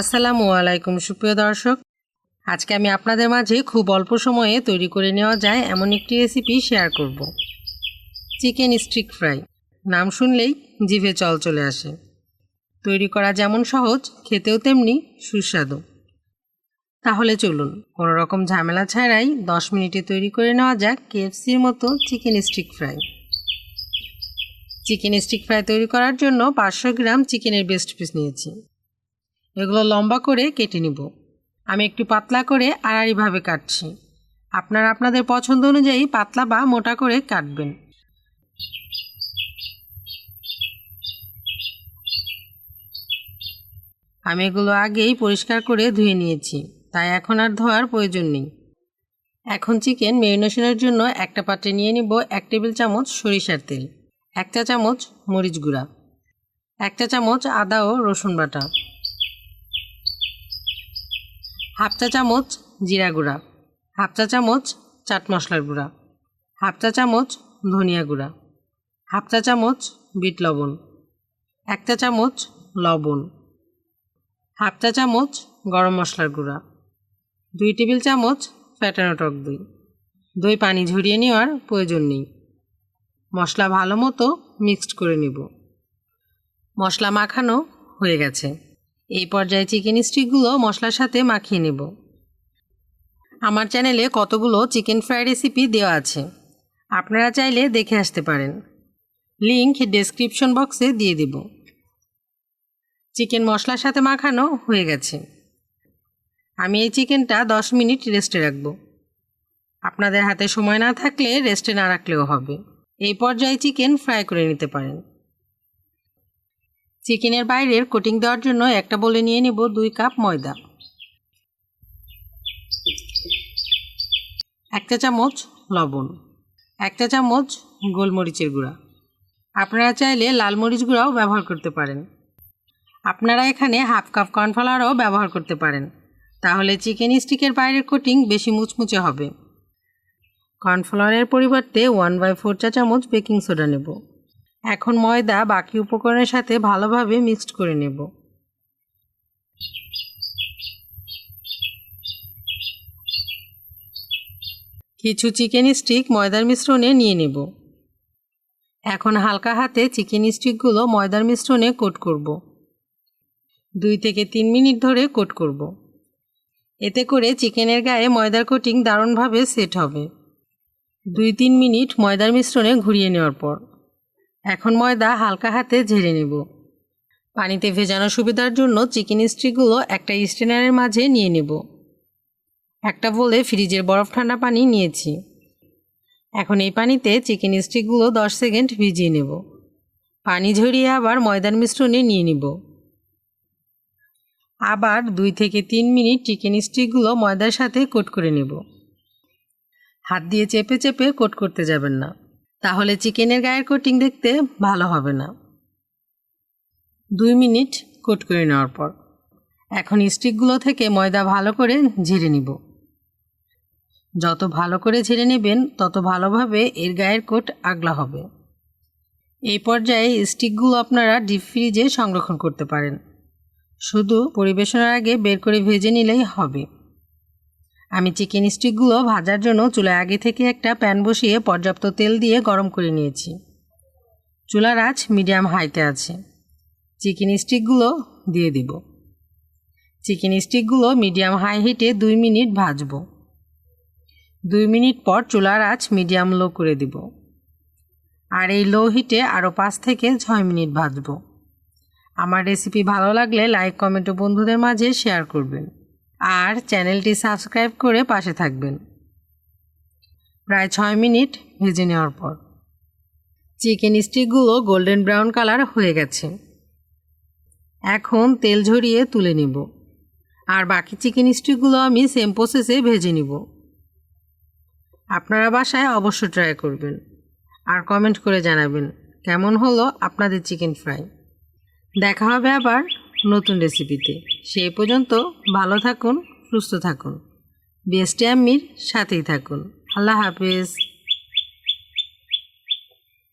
আসসালামু আলাইকুম, সুপ্রিয় দর্শক। আজকে আমি আপনাদের মাঝে খুব অল্প সময়ে তৈরি করে নেওয়া যায় এমন একটি রেসিপি শেয়ার করব। চিকেন স্টিক ফ্রাই নাম শুনলেই জিভে চল চলে আসে। তৈরি করা যেমন সহজ, খেতেও তেমনি সুস্বাদু। তাহলে চলুন, কোনো রকম ঝামেলা ছাড়াই দশ মিনিটে তৈরি করে নেওয়া যাক কেএফসির মতো chicken stick fry chicken stick fry তৈরি করার জন্য পাঁচশো গ্রাম চিকেনের বেস্ট পিস নিয়েছি। এগুলো লম্বা করে কেটে নিব। আমি একটু পাতলা করে আড়াআড়িভাবে কাটছি। আপনারা আপনাদের পছন্দ অনুযায়ী পাতলা বা মোটা করে কাটবেন। আমি এগুলো আগেই পরিষ্কার করে ধুয়ে নিয়েছি, তাই এখন আর ধোয়ার প্রয়োজন নেই। এখন চিকেন মেরিনেশনের জন্য একটা পাত্রে নিয়ে নিব এক টেবিল চামচ সরিষার তেল এক চা চামচ মরিচ গুঁড়া এক চা চামচ আদা ও রসুন বাটা। হাফ চা চামচ জিরা গুঁড়া, হাফ চা চামচ চাট মশলার গুঁড়া, হাফ চা চামচ ধনিয়া গুঁড়া, হাফ চা চামচ বিট লবণ, এক চা চামচ লবণ, হাফ চা চামচ গরম মশলার গুঁড়া, দুই টেবিল চামচ ফ্যাটানো টক দই। দই পানি ঝরিয়ে নেওয়ার প্রয়োজন নেই। মশলা ভালো মতো মিক্সড করে নিব। মশলা মাখানো হয়ে গেছে। এই পর্যায়ে চিকেন স্টিকগুলো মশলার সাথে মাখিয়ে নেব। আমার চ্যানেলে কতগুলো চিকেন ফ্রাই রেসিপি দেওয়া আছে, আপনারা চাইলে দেখে আসতে পারেন। লিংক ডেসক্রিপশন বক্সে দিয়ে দেব। চিকেন মশলার সাথে মাখানো হয়ে গেছে। আমি এই চিকেনটা দশ মিনিট রেস্টে রাখব। আপনাদের হাতে সময় না থাকলে রেস্টে না রাখলেও হবে। এই পর্যায়ে চিকেন ফ্রাই করে নিতে পারেন। চিকেনের বাইরের কোটিং দেওয়ার জন্য একটা বলে নিয়ে নেব দুই কাপ ময়দা। একটা চামচ লবণ। একটা চামচ গোলমরিচের গুঁড়া। আপনারা চাইলে লাল মরিচ গুঁড়াও ব্যবহার করতে পারেন। আপনারা এখানে হাফ কাপ কর্নফ্লাওয়ারও ব্যবহার করতে পারেন। তাহলে চিকেন স্টিকের বাইরের কোটিং বেশি মুচমুচে হবে। কর্নফ্লাওয়ারের পরিবর্তে ওয়ান বাই ফোর চা চামচ বেকিং সোডা নেব। এখন ময়দা বাকি উপকরণের সাথে ভালোভাবে মিক্সড করে নেব। কিছু চিকেন স্টিক ময়দার মিশ্রণে নিয়ে নেব। এখন হালকা হাতে চিকেন স্টিকগুলো ময়দার মিশ্রণে কোট করব। দুই থেকে তিন মিনিট ধরে কোট করব। এতে করে চিকেনের গায়ে ময়দার কোটিং দারুণভাবে সেট হবে। দুই তিন মিনিট ময়দার মিশ্রণে ঘুরিয়ে নেওয়ার পর। এখন ময়দা হালকা হাতে ঝেড়ে নেব। পানিতে ভেজানো সুবিধার জন্য চিকেন স্ট্রিকগুলো একটা স্টেনারের মাঝে নিয়ে নেব। একটা বলে ফ্রিজের বরফ ঠান্ডা পানি নিয়েছি। এখন এই পানিতে চিকেন স্টিকগুলো দশ সেকেন্ড ভিজিয়ে নেব। পানি ঝরিয়ে আবার ময়দার মিশ্রণে নিয়ে নেব। আবার দুই থেকে তিন মিনিট চিকেন স্টিকগুলো ময়দার সাথে কোট করে নেব। হাত দিয়ে চেপে চেপে কোট করতে যাবেন না। তাহলে চিকেনের গায়ের কোটিং দেখতে ভালো হবে না। দুই মিনিট কোট করে নেওয়ার পর। এখন স্টিকগুলো থেকে ময়দা ভালো করে ঝেড়ে নিব। যত ভালো করে ঝেড়ে নেবেন, তত ভালোভাবে এর গায়ের কোট আগলা হবে। এই পর্যায়ে স্টিকগুলো আপনারা ডিপ ফ্রিজে সংরক্ষণ করতে পারেন। শুধু পরিবেশনের আগে বের করে ভেজে নিলেই হবে। আমি চিকেন স্টিকগুলো ভাজার জন্য চুলায় আগে থেকে একটা প্যান বসিয়ে পর্যাপ্ত তেল দিয়ে গরম করে নিয়েছি। চুলার আঁচ মিডিয়াম হাইতে আছে। চিকেন স্টিকগুলো দিয়ে দিব। চিকেন স্টিকগুলো মিডিয়াম হাই হিটে দুই মিনিট ভাজব। দুই মিনিট পর চুলার আঁচ মিডিয়াম লো করে দিব। আর এই লো হিটে আরও পাঁচ থেকে ছয় মিনিট ভাজব। আমার রেসিপি ভালো লাগলে লাইক, কমেন্ট ও বন্ধুদের মাঝে শেয়ার করবেন। আর চ্যানেলটি সাবস্ক্রাইব করে পাশে থাকবেন। প্রায় ছয় মিনিট ভেজে নেওয়ার পর। চিকেন স্টিকগুলো গোল্ডেন ব্রাউন কালার হয়ে গেছে। এখন তেল ঝরিয়ে তুলে নিব। আর বাকি চিকেন স্টিকগুলো আমি সেম প্রসেসে ভেজে নিব। আপনারা বাসায় অবশ্য ট্রাই করবেন। আর কমেন্ট করে জানাবেন, কেমন হলো আপনাদের চিকেন ফ্রাই? দেখা হবে আবার। নতুন রেসিপিতে সেই পর্যন্ত ভালো থাকুন সুস্থ থাকুন। বেস্টে আমির সাথেই থাকুন। আল্লাহ হাফেজ।